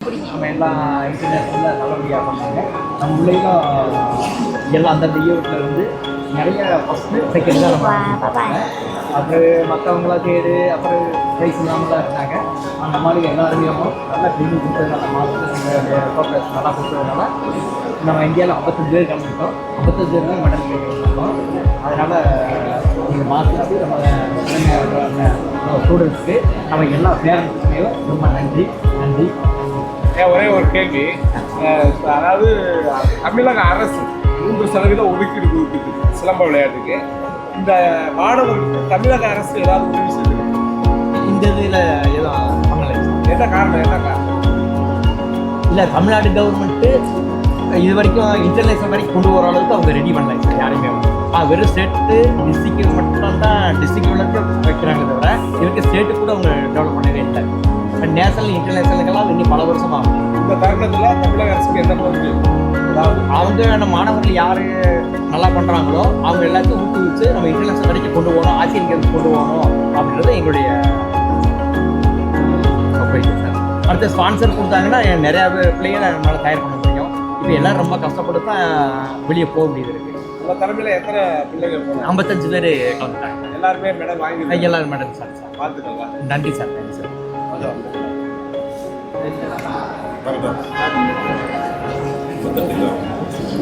நம்ம எல்லாம் இன்டர்நேஷனலில் நல்லபடியாக பண்ணாங்க நம்ம பிள்ளைகளும் எல்லாம் அந்தந்த ஈவெண்ட்டில் வந்து நிறைய ஃபஸ்ட்டு செகண்ட் தான் நம்ம அப்புறம் மற்றவங்களாம் தேடு அப்புறம் ப்ரைஸ் இல்லாமலாம் இருந்தாங்க. அந்த மாதிரி எல்லாருமே நல்லா ட்ரெயினிங் கொடுத்ததுனால மாதத்தில் ப்ரோக்ரஸ் நல்லா கொடுத்ததுனால நம்ம இந்தியாவில் ஐம்பத்தஞ்சு பேர் கலந்துட்டோம் ஐம்பத்தஞ்சு பேர் தான் மெடல் கிடைக்கிறோம் அதனால் இந்த மாதத்துக்கு நம்ம ஸ்டூடெண்ட்ஸ்க்கு நம்ம எல்லா பேரண்ட்ஸுமே ரொம்ப நன்றி நன்றி. ஏன் ஒரே ஒரு கேள்வி. அதாவது தமிழக அரசு மூன்று சதவீதம் ஒதுக்கீடு கொடுக்குது சிலம்ப விளையாட்டுக்கு. இந்த மாணவர்களுக்கு தமிழக அரசு ஏதாவது உதவி செய்யுது இந்த இதில் எதுவும் பண்ணலை என்ன காரணம் என்ன காரணம்? இல்லை தமிழ்நாடு கவர்மெண்ட்டு இது வரைக்கும் இன்டர்நேஷனல் வரைக்கும் கொண்டு வர அளவுக்கு அவங்க ரெடி பண்ணல. யாருமே ஆ வெறும் ஸ்டேட்டு டிஸ்ட்ரிக்ட் மட்டும் தான் டிஸ்ட்ரிக்ட் வைக்கிறாங்க தவிர இதுக்கு ஸ்டேட்டு கூட அவங்க நேஷனல் இன்டர்நேஷனலுக்கெல்லாம் இன்னும் பல வருஷம் ஆகும். இந்த தருணத்தில் தமிழக அரசுக்கு என்ன பங்கு அதாவது அவங்க மாணவர்கள் யார் நல்லா பண்ணுறாங்களோ அவங்க எல்லாத்தையும் ஊக்குவிச்சு நம்ம இன்டர்நேஷனல் வரைக்கும் கொண்டு போகணும் கேம்ஸ் கொண்டு போகணும் அப்படின்றது எங்களுடைய அடுத்து ஸ்பான்சர் கொடுத்தாங்கன்னா நிறையா பிள்ளைகளை நம்மளால் தயார் பண்ண முடியும். இப்போ எல்லாம் ரொம்ப கஷ்டப்பட்டு தான் வெளியே போக முடியுது இருக்கு. உங்க தலைமையில் எத்தனை பிள்ளைகள் ஐம்பத்தஞ்சு பேர் கலந்துட்டாங்க. எல்லாருமே மெடல் வாங்கி எல்லாரும் மேடம் சார். சார் பார்த்துக்கலாம் நன்றி சார் நன்றி சார். Mantap. Betul tidak?